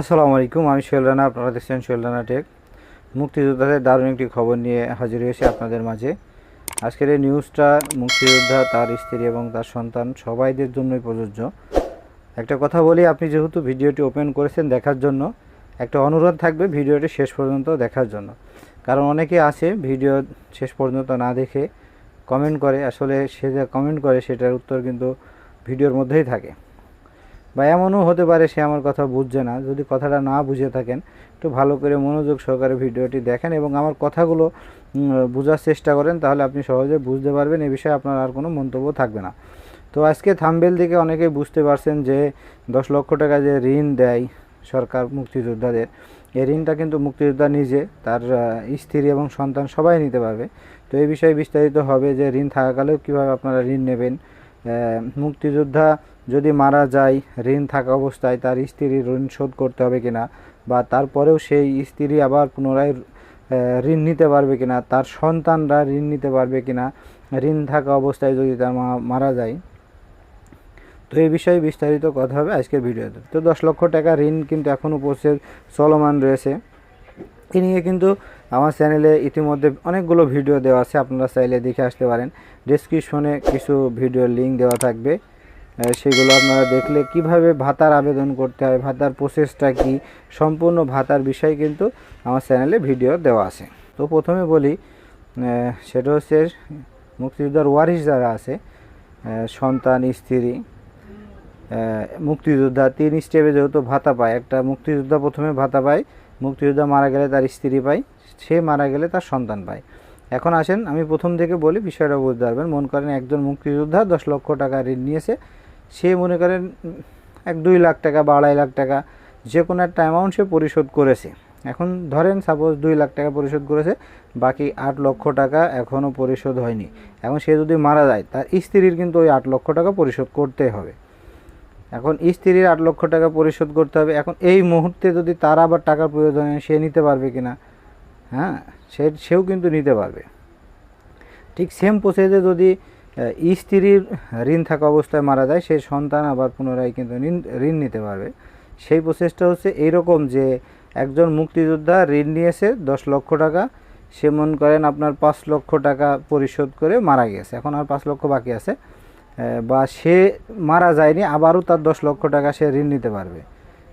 আসসালামু আলাইকুম, আমি সোহেল রানা, আপনারা দেখছেন সোহেল রানা টেক। মুক্তিযোদ্ধাদের দারুণ একটি খবর নিয়ে হাজির হয়েছে আপনাদের মাঝে। আজকের এই নিউজটা মুক্তিযোদ্ধা, তার স্ত্রী এবং তার সন্তান সবাইদের জন্যই প্রযোজ্য। একটা কথা বলি, আপনি যেহেতু ভিডিওটি ওপেন করেছেন দেখার জন্য, একটা অনুরোধ থাকবে ভিডিওটি শেষ পর্যন্ত দেখার জন্য। কারণ অনেকে আছে ভিডিও শেষ পর্যন্ত না দেখে কমেন্ট করে, আসলে সে যা কমেন্ট করে, সেটার উত্তর কিন্তু ভিডিওর মধ্যেই থাকে। বা এমনও হতে পারে সে আমার কথা বুঝছে না। যদি কথাটা না বুঝে থাকেন, একটু ভালো করে মনোযোগ সহকারে ভিডিওটি দেখেন এবং আমার কথাগুলো বোঝার চেষ্টা করেন, তাহলে আপনি সহজে বুঝতে পারবেন, এ বিষয়ে আপনার আর কোনো মন্তব্য থাকবে না। তো আজকে থাম্বেল থেকে অনেকেই বুঝতে পারছেন যে, দশ লক্ষ টাকা যে ঋণ দেয় সরকার মুক্তিযোদ্ধাদের, এই ঋণটা কিন্তু মুক্তিযোদ্ধা নিজে, তার স্ত্রী এবং সন্তান সবাই নিতে পারবে। তো এই বিষয়ে বিস্তারিত হবে যে ঋণ থাকাকালেও কীভাবে আপনারা ঋণ নেবেন। মুক্তিযোদ্ধা যদি মারা যায়, ঋণ থাকা অবস্থায় তার স্ত্রীর ঋণ শোধ করতে হবে কিনা বা তারপরেও সেই স্ত্রী আবার পুনরায় ঋণ নিতে পারবে কিনা, তার সন্তানরা ঋণ নিতে পারবে কিনা, ঋণ থাকা অবস্থায় যদি তার মা মারা যায়। তো এই বিষয়ে বিস্তারিত কথা হবে আজকের ভিডিওতে। তো দশ লক্ষ টাকা ঋণ কিন্তু এখনও প্রসেস চলমান রয়েছে। এ নিয়ে কিন্তু আমার চ্যানেলে ইতিমধ্যে অনেকগুলো ভিডিও দেওয়া আছে, আপনারা চাইলে দেখে আসতে পারেন। ডেসক্রিপশনে কিছু ভিডিওর লিঙ্ক দেওয়া থাকবে। সেগুলো আপনারা দেখলে কীভাবে ভাতার আবেদন করতে হয়, ভাতার প্রসেসটা কি, সম্পূর্ণ ভাতার বিষয় কিন্তু আমার চ্যানেলে ভিডিও দেওয়া আছে। তো প্রথমে বলি সেটা হচ্ছে মুক্তিযোদ্ধার ওয়ারিশ যারা আছে সন্তান, স্ত্রী মুক্তিযোদ্ধা, তিন স্টেপে যেহেতু ভাতা পায়, একটা মুক্তিযোদ্ধা প্রথমে ভাতা পায়, মুক্তিযোদ্ধা মারা গেলে তার স্ত্রী পায়, সে মারা গেলে তার সন্তান পায়। এখন আসেন, আমি প্রথম থেকে বলি, বিষয়টা বুঝতে পারবেন, মনে করেন একজন মুক্তিযোদ্ধা দশ লক্ষ টাকা ঋণ নিয়েছে সে মনে করেন এক দুই লাখ টাকা বা আড়াই লাখ টাকা যে কোনো একটা অ্যামাউন্ট সে পরিশোধ করেছে। এখন ধরেন সাপোজ দুই লাখ টাকা পরিশোধ করেছে, বাকি আট লক্ষ টাকা এখনও পরিশোধ হয়নি। এখন সে যদি মারা যায়, তার স্ত্রীর কিন্তু ওই আট লক্ষ টাকা পরিশোধ করতে হবে। এখন স্ত্রীর আট লক্ষ টাকা পরিশোধ করতে হবে। এখন এই মুহূর্তে যদি তার আবার টাকার প্রয়োজন হয়, সে নিতে পারবে কি না হ্যাঁ সে, সেও কিন্তু নিতে পারবে। ঠিক সেম প্রসেসে যদি স্ত্রীর ঋণ থাকা অবস্থায় মারা যায় সেই সন্তান আবার পুনরায় কিন্তু ঋণ- নিতে পারবে। সেই প্রসেসটা হচ্ছে এইরকম যে একজন মুক্তিযোদ্ধা ঋণ নিয়েছে দশ লক্ষ টাকা, সে মনে করেন আপনার পাঁচ লক্ষ টাকা পরিশোধ করে মারা গেছে। এখন আর পাঁচ লক্ষ বাকি আছে বা সে মারা যায়নি, আবারও তার দশ লক্ষ টাকা সে ঋণ নিতে পারবে।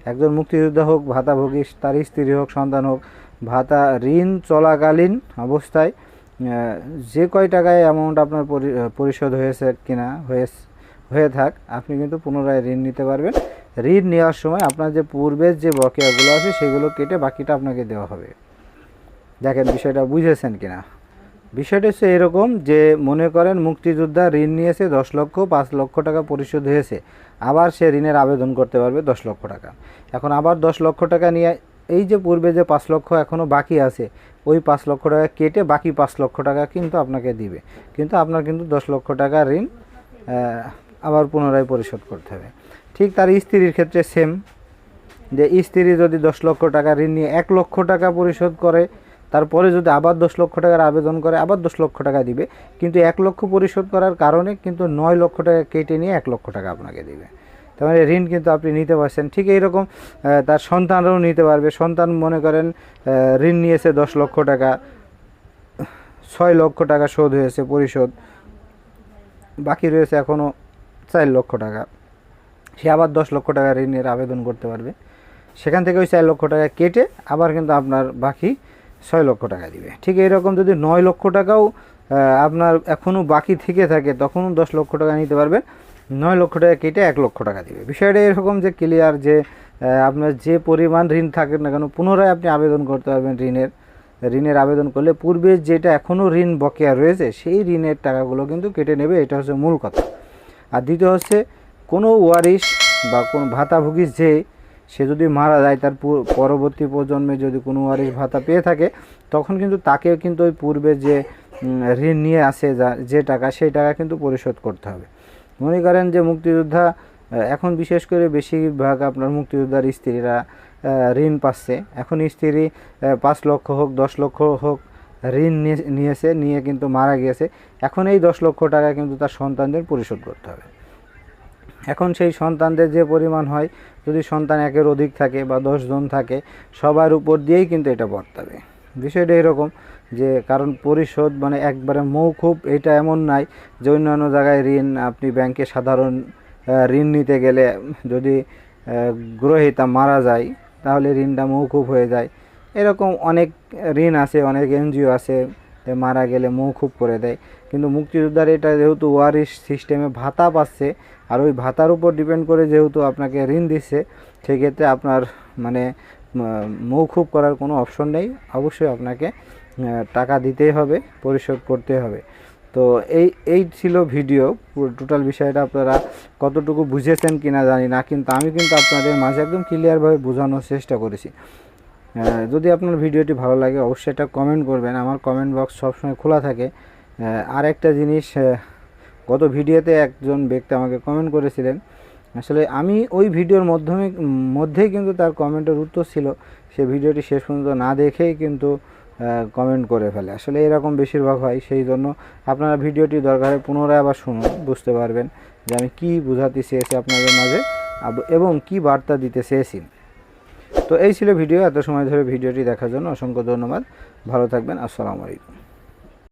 একজন মুক্তিযোদ্ধা হোক ভাতাভোগী তার স্ত্রী হোক, সন্তান হোক, ভাতা ঋণ চলাকালীন অবস্থায় যে কয় টাকায় অ্যামাউন্ট আপনার পরি- পরিশোধ হয়েছে কিনা হয়ে হয়ে থাক, আপনি কিন্তু পুনরায় ঋণ নিতে পারবেন। ঋণ নেওয়ার সময় আপনার যে পূর্বের যে বকেয়াগুলো আছে, সেগুলো কেটে বাকিটা আপনাকে দেওয়া হবে। দেখেন, বিষয়টা বুঝেছেন কিনা? বিষয়টা হচ্ছে এরকম যে, মনে করেন মুক্তিযোদ্ধা ঋণ নিয়েছে দশ লক্ষ, পাঁচ লক্ষ টাকা পরিশোধ হয়েছে। আবার সে ঋণের আবেদন করতে পারবে দশ লক্ষ টাকা। এখন আবার দশ লক্ষ টাকা নিয়ে এই যে পূর্বে যে পাঁচ লক্ষ এখনও বাকি আছে, ওই পাঁচ লক্ষ টাকা কেটে বাকি পাঁচ লক্ষ টাকা কিন্তু আপনাকে দিবে। কিন্তু আপনার কিন্তু দশ লক্ষ টাকা ঋণ আবার পুনরায় পরিশোধ করতে হবে। ঠিক তার স্ত্রীর ক্ষেত্রে সেম যে স্ত্রী যদি দশ লক্ষ টাকা ঋণ নিয়ে এক লক্ষ টাকা পরিশোধ করে, তারপরে যদি আবার দশ লক্ষ টাকার আবেদন করে, আবার দশ লক্ষ টাকা দিবে। কিন্তু এক লক্ষ পরিশোধ করার কারণে কিন্তু নয় লক্ষ টাকা কেটে নিয়ে এক লক্ষ টাকা আপনাকে দিবে। তার মানে ঋণ কিন্তু আপনি নিতে পারছেন। ঠিক এইরকম তার সন্তানরাও নিতে পারবে। সন্তান মনে করেন ঋণ নিয়েছে দশ লক্ষ টাকা, ছয় লক্ষ টাকা শোধ হয়েছে পরিশোধ। বাকি রয়েছে এখনও চার লক্ষ টাকা। সে আবার দশ লক্ষ টাকা ঋণের আবেদন করতে পারবে। সেখান থেকে ওই চার লক্ষ টাকা কেটে আবার কিন্তু আপনার বাকি ছয় লক্ষ টাকা দিবে। ঠিক এইরকম যদি নয় লক্ষ টাকাও আপনার এখনও বাকি থেকে থাকে, তখনও দশ লক্ষ টাকা নিতে পারবেন। নয় লক্ষ টাকা কেটে এক লক্ষ টাকা দিবে। বিষয়টা এরকম যে ক্লিয়ার যে আপনার যে পরিমাণ ঋণ থাকে না কেন, পুনরায় আপনি আবেদন করতে পারবেন ঋণের ঋণের আবেদন করলে পূর্বে যেটা এখনও ঋণ বকেয়া রয়েছে, সেই ঋণের টাকাগুলো কিন্তু কেটে নেবে, এটা হচ্ছে মূল কথা। আর দ্বিতীয় হচ্ছে, কোনো ওয়ারিশ বা কোনো ভাতাভোগী যে, সে যদি মারা যায়, তার পরবর্তী প্রজন্মে যদি কোনো ওয়ারিশ ভাতা পেয়ে থাকে, তখন কিন্তু তাকেও কিন্তু ওই পূর্বে যে ঋণ নিয়ে আসে যা, যে টাকা, সেই টাকা কিন্তু পরিশোধ করতে হবে। মনে করেন যে মুক্তিযোদ্ধা এখন বিশেষ করে বেশিরভাগ আপনার মুক্তিযোদ্ধার স্ত্রীরা ঋণ পাচ্ছে। এখন স্ত্রী পাঁচ লক্ষ হোক, দশ লক্ষ হোক ঋণ নিয়ে- নিয়েছে, নিয়ে কিন্তু মারা গিয়েছে। এখন এই দশ লক্ষ টাকা কিন্তু তার সন্তানদের পরিশোধ করতে হবে। এখন সেই সন্তানদের যে পরিমাণ হয়, যদি সন্তান একের অধিক থাকে বা দশজন থাকে, সবার উপর দিয়েই কিন্তু এটা বর্তাবে। বিষয়টা এরকম। যে কারণ পরিশোধ মানে একবারে মৌকুব এটা এমন নাই যে অন্যান্য জায়গায় ঋণ আপনি ব্যাংকে সাধারণ ঋণ নিতে গেলে যদি গ্রহীতা মারা যায় তাহলে ঋণটা মৌকুব হয়ে যায়। এরকম অনেক ঋণ আছে, অনেক এনজিও আছে মারা গেলে মৌকুব করে দেয়। কিন্তু মুক্তিযোদ্ধার এটা যেহেতু ওয়ারিশ সিস্টেমে ভাতা পাচ্ছে, আর ওই ভাতার উপর ডিপেন্ড করে যেহেতু আপনাকে ঋণ দিচ্ছে, সেক্ষেত্রে আপনার মানে মৌকুব করার কোনো অপশন নেই। অবশ্যই আপনাকে টাকা দিতেই হবে, পরিশোধ করতে হবে। তো এই এই ছিল ভিডিও টোটাল বিষয়টা আপনারা কতটুকু বুঝেছেন কিনা জানি না, কিন্তু আমি কিন্তু আপনাদের মাঝে একদম ক্লিয়ারভাবে বোঝানোর চেষ্টা করেছি। যদি আপনার ভিডিওটি ভালো লাগে, অবশ্যই এটা কমেন্ট করবেন। আমার কমেন্ট বক্স সবসময় খোলা থাকে। আর একটা জিনিস গত ভিডিওতে একজন ব্যক্তি আমাকে কমেন্ট করেছিলেন। আসলে আমি ওই ভিডিওর মাধ্যমে, মধ্যেই কিন্তু তার কমেন্টের উত্তর ছিল। সে ভিডিওটি শেষ পর্যন্ত না দেখেই কিন্তু কমেন্ট করে ফেলে। আসলে এরকম বেশিরভাগ হয়, সেই জন্য আপনারা ভিডিওটি দরকারে পুনরায় আবার শুনুন, বুঝতে পারবেন যে আমি কী বোঝাতে চেয়েছি আপনাদের মাঝে এবং কি বার্তা দিতে চেয়েছি। তো এই ছিল ভিডিও, এত সময় ধরে ভিডিওটি দেখার জন্য অসংখ্য ধন্যবাদ। ভালো থাকবেন, আসসালামু আলাইকুম।